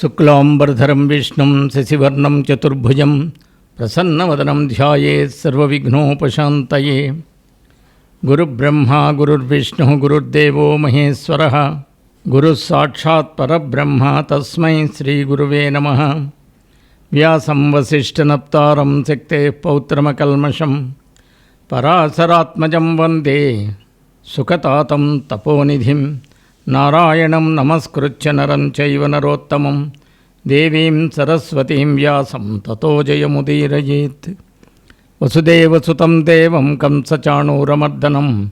शुक्लांबरधरम विष्णु शशिवर्णम चतुर्भुज प्रसन्न वदनम ध्यानोपात गुरुब्रह्मा, गुरुर्विष्णु, गुरुर्देव महेश्वर। गुरुसाक्षात्ब्रह्म तस्म श्रीगुरव नम। व्यास वसिष्ठनता शक्ति पौत्रमकलमशं पराशरात्मज वंदे सुखतातं तपोनिधि నారాయణం నమస్కృత్య నరం చైవ నరోత్తమం దేవీం సరస్వతీం వ్యాసం తతో జయముదీరయేత్ వసుదేవసుతం దేవం కంసచాణూరమర్దనం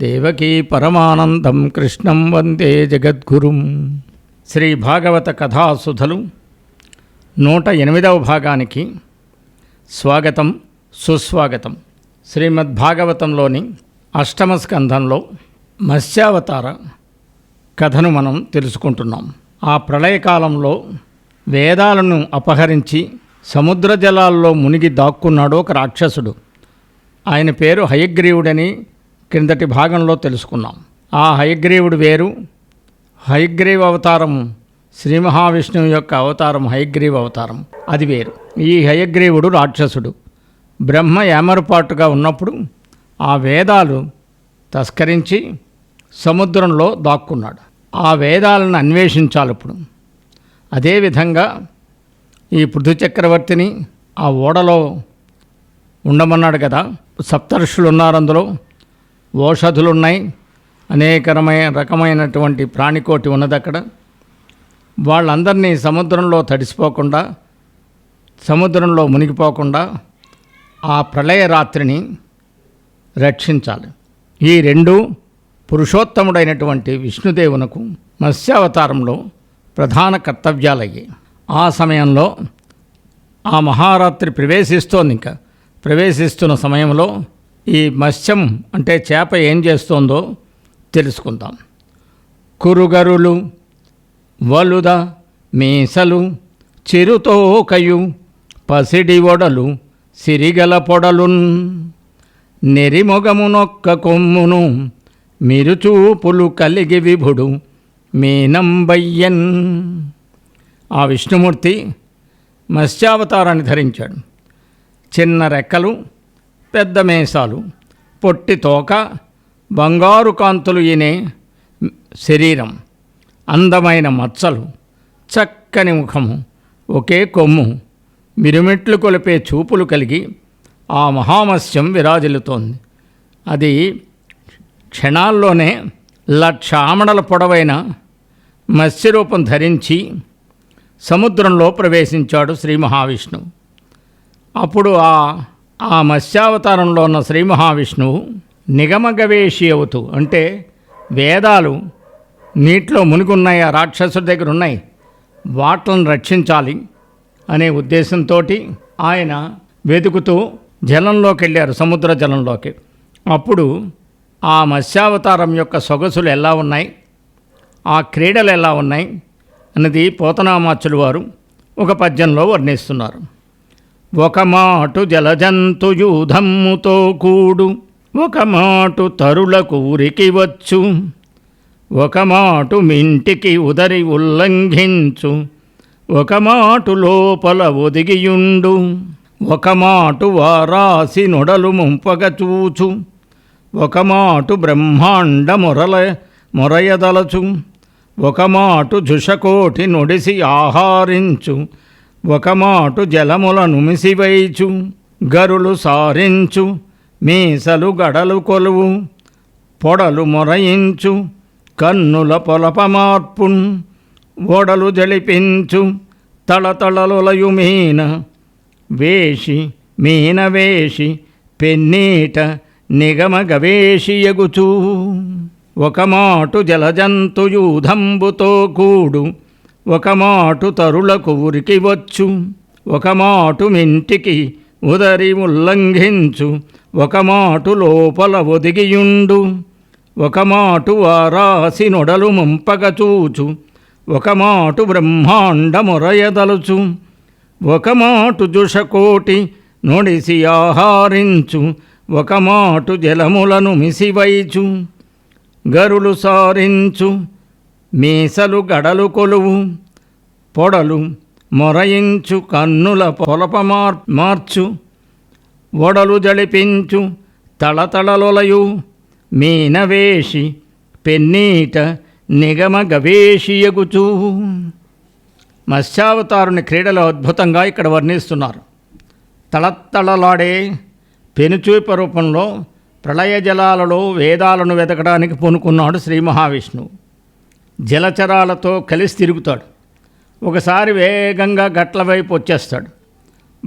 దేవకీ పరమానందం కృష్ణం వందే జగద్గురుం శ్రీ భాగవత కథాసుధలు నూట ఎనిమిదవ భాగానికి స్వాగతం సుస్వాగతం। శ్రీమద్భాగవతంలోని అష్టమ స్కంధంలో మత్స్యావతార కథను మనం తెలుసుకుంటున్నాం. ఆ ప్రళయకాలంలో వేదాలను అపహరించి సముద్ర జలాల్లో మునిగి దాక్కున్నాడు ఒక రాక్షసుడు. ఆయన పేరు హయగ్రీవుడని క్రిందటి భాగంలో తెలుసుకున్నాం. ఆ హయగ్రీవుడు వేరు. హయగ్రీవ అవతారం శ్రీ మహావిష్ణువు యొక్క అవతారం హయగ్రీవ అవతారం. అది వేరు. ఈ హయగ్రీవుడు రాక్షసుడు. బ్రహ్మ ఏమరపాటుగా ఉన్నప్పుడు ఆ వేదాలు తస్కరించి సముద్రంలో దాక్కున్నాడు. ఆ వేదాలను అన్వేషించాలి ఇప్పుడు. అదేవిధంగా ఈ పృథు చక్రవర్తిని ఆ ఓడలో ఉండమన్నాడు కదా. సప్తర్షులు ఉన్నారు అందులో. ఓషధులు ఉన్నాయి అనేకరమైన రకమైనటువంటి ప్రాణికోటి ఉన్నది అక్కడ. వాళ్ళందరినీ సముద్రంలో తడిసిపోకుండా సముద్రంలో మునిగిపోకుండా ఆ ప్రళయ రాత్రిని రక్షించాలి. ఈ రెండు పురుషోత్తముడైనటువంటి విష్ణుదేవునకు మత్స్యావతారంలో ప్రధాన కర్తవ్యాలయ్యాయి ఆ సమయంలో ఆ మహారాత్రి ప్రవేశిస్తోంది ఇంకా. ప్రవేశిస్తున్న సమయంలో ఈ మత్స్యం అంటే చేప ఏం చేస్తోందో తెలుసుకుందాం. కురుగరులు వలుద మీసలు చిరుతోకయు పసిడి ఒడలు సిరిగల పొడలున్ నెరిమొగమునొక్క కొమ్మును మిరుచూపులు కలిగి విభుడు మీనంబయ్యన్ ఆ విష్ణుమూర్తి మత్స్యావతారాన్ని ధరించాడు. చిన్న రెక్కలు పెద్ద మేసాలు పొట్టి తోక బంగారు కాంతులు ఈనే శరీరం అందమైన మచ్చలు చక్కని ముఖము ఒకే కొమ్ము మిరుమిట్లు కొలిపే చూపులు కలిగి ఆ మహామత్స్యం విరాజిల్లుతోంది. అది క్షణాల్లోనే లక్ష ఆమడల పొడవైన మత్స్యరూపం ధరించి సముద్రంలో ప్రవేశించాడు శ్రీ మహావిష్ణువు. అప్పుడు ఆ ఆ మత్స్యావతారంలో ఉన్న శ్రీ మహావిష్ణువు నిగమగవేషి అవుతూ అంటే వేదాలు నీటిలో మునిగున్నాయి ఆ రాక్షసుడి దగ్గర ఉన్నాయి వాట్లను రక్షించాలి అనే ఉద్దేశంతో ఆయన వెతుకుతూ జలంలోకి వెళ్ళారు సముద్ర జలంలోకి. అప్పుడు ఆ మత్స్యావతారం యొక్క సొగసులు ఎలా ఉన్నాయి? ఆ క్రీడలు ఎలా ఉన్నాయి? అన్నది పోతనామాచులు వారు ఒక పద్యంలో వర్ణిస్తున్నారు. ఒక మాటు జలజంతుయూధమ్ముతో కూడు ఒక మాటు తరులకు ఉరికి వచ్చు ఒక మాటు మింటికి ఉదరి ఉల్లంఘించు ఒక మాటు లోపల ఒదిగియుండు ఒక మాటు వారాసి నొడలు ముంపగ చూచు ఒక మాటు బ్రహ్మాండ మొరల మొరయదలచు. ఒక మాటు జుషకోటి నొడిసి ఆహారించు. ఒక మాటు జలముల నుమిసివైచు గరులు సారించు. మీసలు గడలు కొలువు. పొడలు మొరయించు. కన్నుల పొలప మార్పున్. ఓడలు జలిపించు. తళతళలులయుమీన వేషి మీన వేషి పెన్నీట నిగమ గవేషియగుచూ ఒక మాటు జలజంతుయూధంబుతో కూడు. ఒక మాటు తరులకు ఉరికి వచ్చు. ఒక మాటు మింటికి ఉదరి ఉల్లంఘించు. ఒక మాటు లోపల ఒదిగియుండు. ఒక మాటు వారాసి నొడలు ముంపగ చూచు ఒక మాటు బ్రహ్మాండ మొరయదలుచు. ఒక మాటు జుషకోటి నొడిసి ఆహారించు. ఒక మాటు జలములను మిసివైచు గరులు సారించు మీసలు గడలు కొలువు పొడలు మొరయించు కన్నుల పొలప మార్ మార్చు ఒడలు జడిపించు తళతళలొలయు మీనవేషి పెన్నీట నిగమ గవేషియగుచూ మత్స్యావతారుని క్రీడలు అద్భుతంగా ఇక్కడ వర్ణిస్తున్నారు. తళతళలాడే పెనుచూప రూపంలో ప్రళయ జలాలలో వేదాలను వెతకడానికి పూనుకున్నాడు శ్రీ మహావిష్ణువు. జలచరాలతో కలిసి తిరుగుతాడు. ఒకసారి వేగంగా గట్ల వైపు వచ్చేస్తాడు.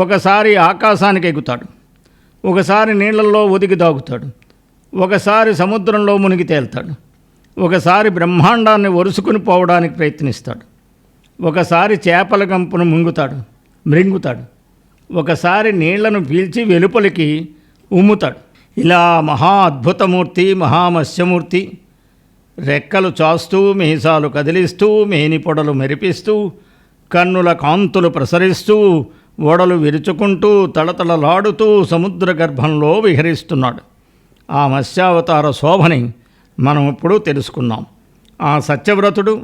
ఒకసారి ఆకాశానికి ఎగుతాడు ఒకసారి నీళ్ళల్లో ఒదిగి దాగుతాడు ఒకసారి సముద్రంలో మునిగి తేలుతాడు. ఒకసారి బ్రహ్మాండాన్ని ఒరుసుకుని పోవడానికి ప్రయత్నిస్తాడు. ఒకసారి చేపల గంపును ముంగుతాడు మృంగుతాడు. ఒకసారి నీళ్ళను పీల్చి వెలుపలికి ఉమ్ముతాడు. ఇలా మహా అద్భుతమూర్తి మహామత్స్యమూర్తి రెక్కలు చాస్తూ మీసాలు కదిలిస్తూ మేని పొడలు మెరిపిస్తూ కన్నుల కాంతులు ప్రసరిస్తూ ఓడలు విరుచుకుంటూ తళతళలాడుతూ సముద్ర గర్భంలో విహరిస్తున్నాడు. ఆ మత్స్యావతార శోభని మనం ఇప్పుడు తెలుసుకున్నాం. ఆ సత్యవ్రతుడు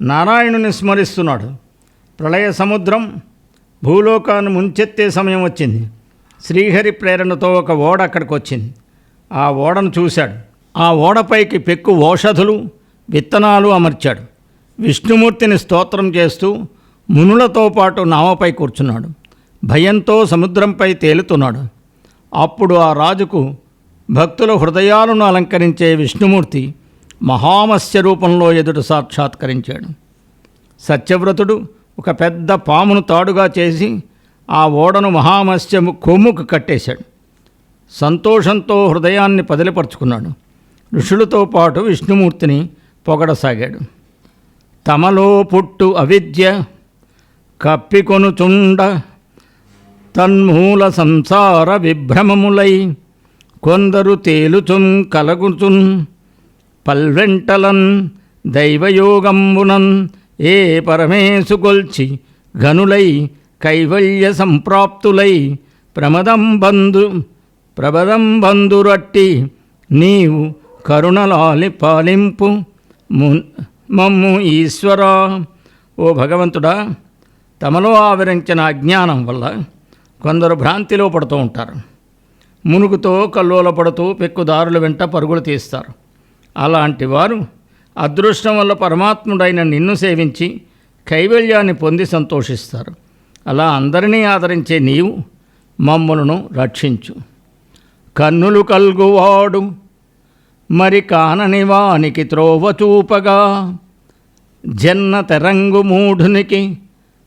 నారాయణుని స్మరిస్తున్నాడు. ప్రళయ సముద్రం భూలోకాన్ని ముంచెత్తే సమయం వచ్చింది. శ్రీహరి ప్రేరణతో ఒక ఓడ అక్కడికి వచ్చింది ఆ ఓడను చూశాడు. ఆ ఓడపైకి పెక్కు ఓషధులు విత్తనాలు అమర్చాడు. విష్ణుమూర్తిని స్తోత్రం చేస్తూ మునులతో పాటు నామపై కూర్చున్నాడు. భయంతో సముద్రంపై తేలుతున్నాడు. అప్పుడు ఆ రాజుకు భక్తుల హృదయాలను అలంకరించే విష్ణుమూర్తి మహామత్స్య రూపంలో ఎదుట సాక్షాత్కరించాడు. సత్యవ్రతుడు ఒక పెద్ద పామును తాడుగా చేసి ఆ ఓడను మహామత్స్యము కొమ్ముకు కట్టేశాడు. సంతోషంతో హృదయాన్ని పదిలిపరుచుకున్నాడు. ఋషులతో పాటు విష్ణుమూర్తిని పొగడసాగాడు. తమలో పుట్టు అవిద్య కప్పికొనుచుండ తన్మూల సంసార విభ్రమములై కొందరు తేలుచున్ కలగుచున్ పల్వెంటలన్ దైవయోగంబునన్ ఏ పరమేశు గొల్చి గనులై కైవల్య సంప్రాప్తులై ప్రమదం బంధు ప్రబదం బంధురట్టి నీవు కరుణలాలి పాలింపు. మమ్ము ఈశ్వరా. ఓ భగవంతుడా తమలో ఆవరించిన అజ్ఞానం వల్ల కొందరు భ్రాంతిలో పడుతూ ఉంటారు. మునుగుతో కల్లోల పడుతూ పెక్కుదారుల వెంట పరుగులు తీస్తారు. అలాంటి వారు అదృష్టం వల్ల పరమాత్ముడైన నిన్ను సేవించి కైవల్యాన్ని పొంది సంతోషిస్తారు. అలా అందరినీ ఆదరించే నీవు మమ్మలను రక్షించు. కన్నులు కల్గువాడు మరి కానని వానికి త్రోవ చూపగా. జన్న తెరంగు మూఢునికి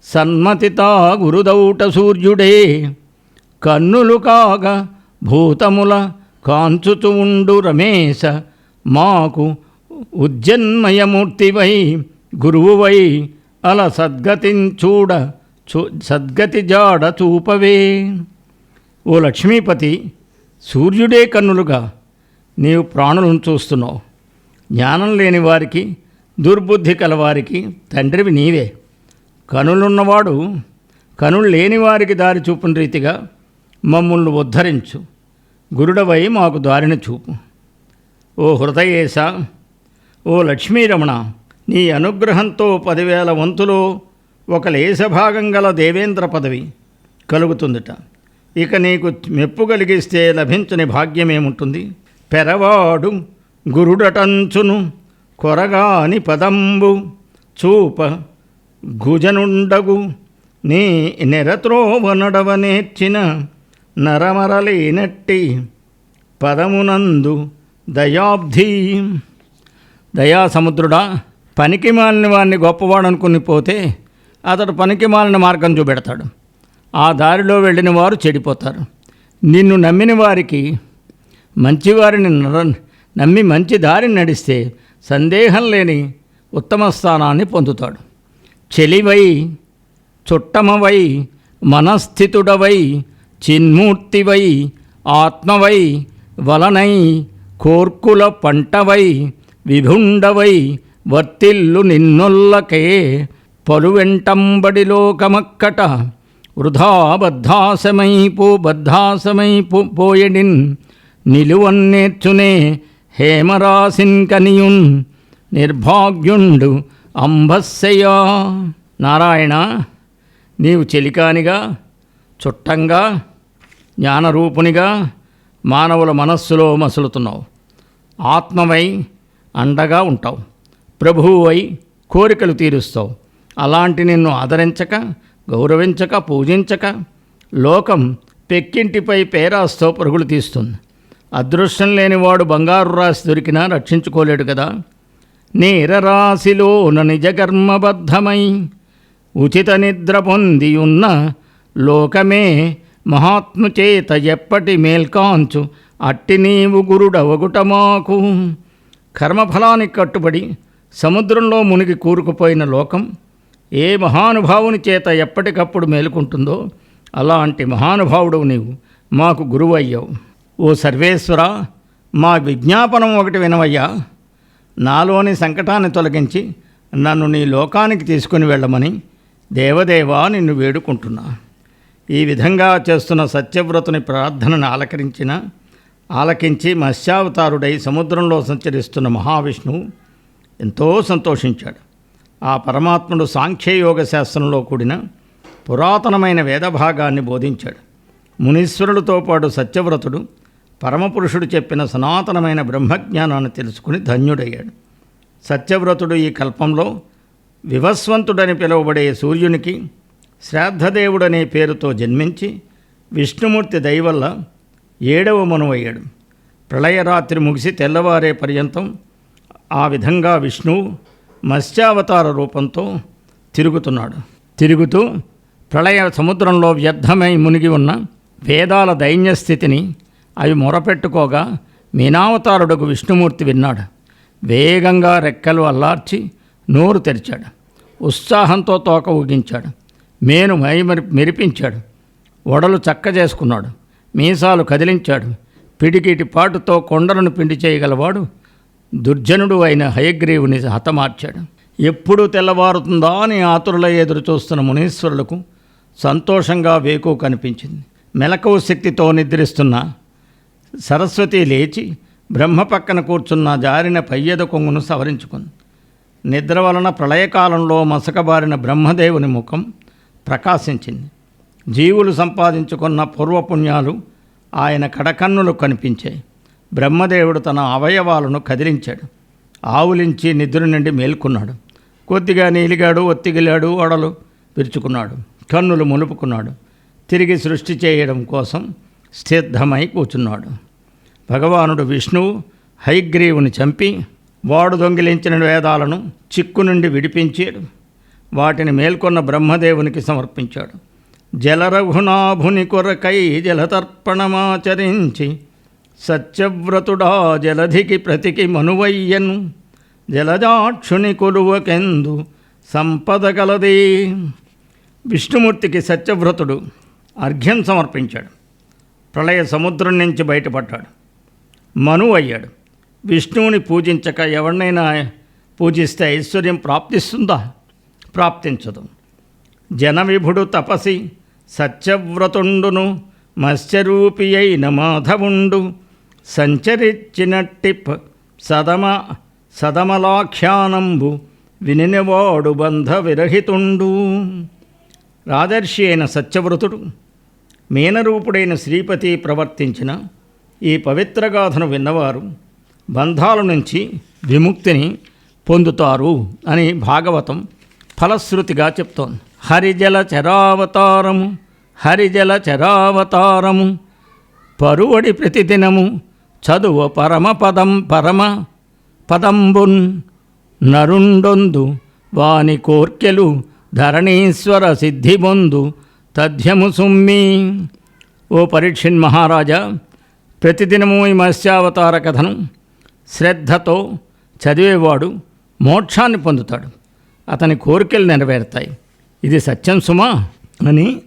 సన్మతితా గురుదౌట సూర్యుడే. కన్నులు కాగా భూతముల కాంచుతూ ఉండు రమేశ మాకు ఉజ్జన్మయమూర్తివై గురువువై అల సద్గతించూడ సద్గతి జాడ చూపవే. ఓ లక్ష్మీపతి సూర్యుడే కన్నులుగా నీవు ప్రాణులను చూస్తున్నావు. జ్ఞానం లేని వారికి దుర్బుద్ధి కలవారికి తండ్రివి నీవే. కనులున్నవాడు కనులు లేని వారికి దారి చూపిన రీతిగా మమ్మల్ని ఉద్ధరించు. గురుడవై మాకు దారిని చూపు. ఓ హృదయేశ ఓ లక్ష్మీరమణ నీ అనుగ్రహంతో పదివేల వంతులో ఒక లేశభాగం గల దేవేంద్ర పదవి కలుగుతుందట. ఇక నీకు మెప్పు కలిగిస్తే లభించని భాగ్యమేముంటుంది? పెరవాడు గురుడటంచును కొరగాని పదంబు చూప గుజనుండగు నీ నిరత్రోవ నడవ నేర్చిన నరమరలేనట్టి పదమునందు దయాబ్ధి. దయా సముద్రుడా పనికి మాలిన వాడిని గొప్పవాడనుకుని పోతే అతడు పనికి మాలిన మార్గం చూపెడతాడు. ఆ దారిలో వెళ్ళిన వారు చెడిపోతారు. నిన్ను నమ్మిన వారికి మంచివారిని నర- నమ్మి మంచి దారిని నడిస్తే సందేహం లేని ఉత్తమ స్థానాన్ని పొందుతాడు. చెలివై చుట్టమవై మనస్థితుడవై చిన్మూర్తివై ఆత్మవై వలనై కోర్కుల పంటవై విభుండవై వర్తిల్లు నిన్నొల్లకే పలువెంటంబడి లోకమక్కట వృధా బద్ధాసమైపు బద్ధాసమైపు పోయడిన్ నిలువన్నేర్చునే హేమరాసిన్ కనియున్ నిర్భాగ్యుండు అంబస్సయ్యా. నారాయణ నీవు చెలికానిగా చుట్టంగా జ్ఞానరూపునిగా మానవుల మనస్సులో మసులుతున్నావు. ఆత్మవై అండగా ఉంటావు. ప్రభువువై కోరికలు తీరుస్తావు. అలాంటి నిన్ను ఆదరించక గౌరవించక పూజించక లోకం పెక్కింటిపై పేరాస్తో పరుగులు తీస్తుంది. అదృష్టం లేనివాడు బంగారు రాశి దొరికినా రక్షించుకోలేడు కదా. నీరరాశిలోన నిజకర్మబద్ధమై ఉచిత నిద్ర పొంది ఉన్న లోకమే మహాత్ముచేత ఎప్పటి మేల్కాంచు అట్టి నీవు గురుడవగుట మాకు. కర్మఫలానికి కట్టుబడి సముద్రంలో మునిగి కూరుకుపోయిన లోకం ఏ మహానుభావుని చేత ఎప్పటికప్పుడు మేలుకుంటుందో అలాంటి మహానుభావుడు నీవు మాకు గురువు అయ్యావు ఓ సర్వేశ్వర మా విజ్ఞాపనం ఒకటి వినవయ్యా. నాలోని సంకటాన్ని తొలగించి నన్ను నీ లోకానికి తీసుకుని వెళ్ళమని దేవదేవా నిన్ను వేడుకుంటున్నా. ఈ విధంగా చేస్తున్న సత్యవ్రతుని ప్రార్థనను ఆలకరించిన ఆలకించి మత్స్యావతారుడై సముద్రంలో సంచరిస్తున్న మహావిష్ణువు ఎంతో సంతోషించాడు. ఆ పరమాత్ముడు సాంఖ్యయోగ శాస్త్రంలో కూడిన పురాతనమైన వేదభాగాన్ని బోధించాడు. మునీశ్వరులతో పాటు సత్యవ్రతుడు పరమపురుషుడు చెప్పిన సనాతనమైన బ్రహ్మజ్ఞానాన్ని తెలుసుకుని ధన్యుడయ్యాడు. సత్యవ్రతుడు ఈ కల్పంలో వివస్వంతుడని పిలువబడే సూర్యునికి శ్రాద్ధదేవుడనే పేరుతో జన్మించి విష్ణుమూర్తి దయవల్ల ఏడవ మనువయ్యాడు. ప్రళయరాత్రి ముగిసి తెల్లవారే పర్యంతం ఆ విధంగా విష్ణువు మత్స్యావతార రూపంతో తిరుగుతున్నాడు. తిరుగుతూ ప్రళయ సముద్రంలో వ్యర్థమై మునిగి ఉన్న వేదాల దైన్యస్థితిని అవి మొరపెట్టుకోగా మీనావతారుడుకు విష్ణుమూర్తి విన్నాడు. వేగంగా రెక్కలు అల్లార్చి నోరు తెరిచాడు. ఉత్సాహంతో తోక ఊగించాడు. మేను మై మెరిపించాడు. ఒడలు చక్క చేసుకున్నాడు మీసాలు కదిలించాడు. పిడికిటి పాటుతో కొండలను పిండి చేయగలవాడు దుర్జనుడు అయిన హయగ్రీవుని హతమార్చాడు. ఎప్పుడు తెల్లవారుతుందా అని ఆతురుల ఎదురు చూస్తున్న మునీశ్వరులకు సంతోషంగా వేకు కనిపించింది. మెలకువ శక్తితో నిద్రిస్తున్న సరస్వతి లేచి బ్రహ్మ పక్కన కూర్చున్న జారిన పయ్యద కొంగును సవరించుకుంది. నిద్ర వలన ప్రళయకాలంలో మసకబారిన బ్రహ్మదేవుని ముఖం ప్రకాశించింది. జీవులు సంపాదించుకున్న పూర్వపుణ్యాలు ఆయన కడకన్నులు కనిపించాయి. బ్రహ్మదేవుడు తన అవయవాలను కదిలించాడు. ఆవులించి నిద్ర నుండి మేల్కొన్నాడు. కొద్దిగా నీలిగాడు ఒత్తిగిలాడు ఒడలు విరుచుకున్నాడు. కన్నులు ములుపుకున్నాడు. తిరిగి సృష్టి చేయడం కోసం సిద్ధమై కూర్చున్నాడు భగవానుడు విష్ణువు హైగ్రీవుని చంపి వాడు దొంగిలించిన వేదాలను చిక్కు నుండి విడిపించాడు. వాటిని మేల్కొన్న బ్రహ్మదేవునికి సమర్పించాడు. జలరఘునాభుని కొరకై జలతర్పణమాచరించి సత్యవ్రతుడా జలధికి ప్రతికి మనువయ్యను జలజాక్షుని కొలువకెందు సంపద గలది విష్ణుమూర్తికి సత్యవ్రతుడు అర్ఘ్యం సమర్పించాడు. ప్రళయ సముద్రం నుంచి బయటపడ్డాడు. మను అయ్యాడు విష్ణువుని పూజించక ఎవరినైనా పూజిస్తే ఐశ్వర్యం ప్రాప్తిస్తుందా? ప్రాప్తించదు. జనవిభుడు తపసి సత్యవ్రతుండును మత్స్యరూపి అయిన మాధవుండు సంచరించినట్టి సదమ సదమలాఖ్యానంబు వినినవాడు బంధ విరహితుండు రాదర్శి అయిన సత్యవ్రతుడు మీనరూపుడైన శ్రీపతి ప్రవర్తించిన ఈ పవిత్రగాథను విన్నవారు బంధాల నుంచి విముక్తిని పొందుతారు అని భాగవతం ఫలశ్రుతిగా చెప్తోంది. హరిజల చరావతారము హరిజల చరావతారము పరువడి ప్రతిదినము చదువు పరమపదం పరమ పదంబున్ నరుండొందు వాని కోర్కెలు ధరణీశ్వర సిద్ధిబొందు తథ్యము సుమ్మి. ఓ పరీక్షిన్ మహారాజా ప్రతిదినము ఈ మత్స్యావతార కథను శ్రద్ధతో చదివేవాడు మోక్షాన్ని పొందుతాడు. అతని కోరికలు నెరవేరుతాయి. ఇది సత్యం సుమా? అని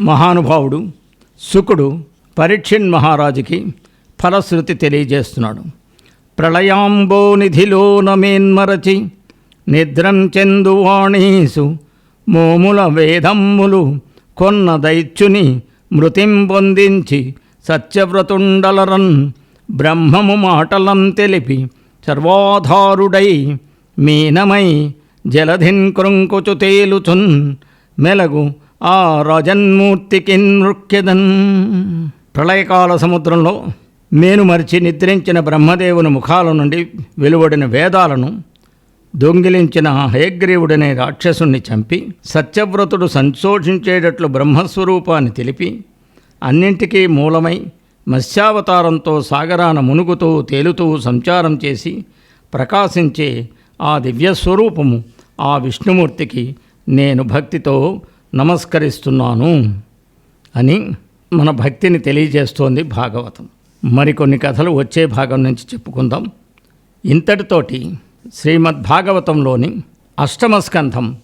మహానుభావుడు శుకుడు పరీక్షిన్ మహారాజుకి ఫలశ్రుతి తెలియజేస్తున్నాడు. ప్రళయాంబో నిధిలో నమేన్మరచి నిద్రం చెందు వాణీసు మోముల వేదమ్ములు కొన్న దైత్యుని మృతిం పొందించి సత్యవ్రతుండలరన్ బ్రహ్మము మాటలం తెలిపి సర్వాధారుడై మీనమై జలధిన్ కృంకుచు తేలుచున్ మెలగు ఆ రజన్మూర్తికి నృక్యదన్. ప్రళయకాల సముద్రంలో నేను మరిచి నిద్రించిన బ్రహ్మదేవుని ముఖాల నుండి వెలువడిన వేదాలను దొంగిలించిన హయగ్రీవుడనే రాక్షసుణ్ణి చంపి సత్యవ్రతుడు సంతోషించేటట్లు బ్రహ్మస్వరూపాన్ని తెలిపి అన్నింటికీ మూలమై మత్స్యావతారంతో సాగరాన మునుగుతూ తేలుతూ సంచారం చేసి ప్రకాశించే ఆ దివ్యస్వరూపము ఆ విష్ణుమూర్తికి నేను భక్తితో నమస్కరిస్తున్నాను అని మన భక్తిని తెలియజేస్తోంది భాగవతం. మరికొన్ని కథలు వచ్చే భాగం నుంచి చెప్పుకుందాం. ఇంతటితోటి శ్రీమద్ భాగవతంలోని అష్టమ స్కంధం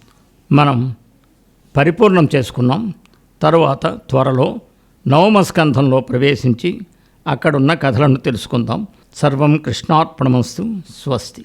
మనం పరిపూర్ణం చేసుకున్నాం. తరువాత త్వరలో నవమ స్కంధంలో ప్రవేశించి అక్కడున్న కథలను తెలుసుకుందాం. సర్వం కృష్ణార్పణమస్తు స్వస్తి.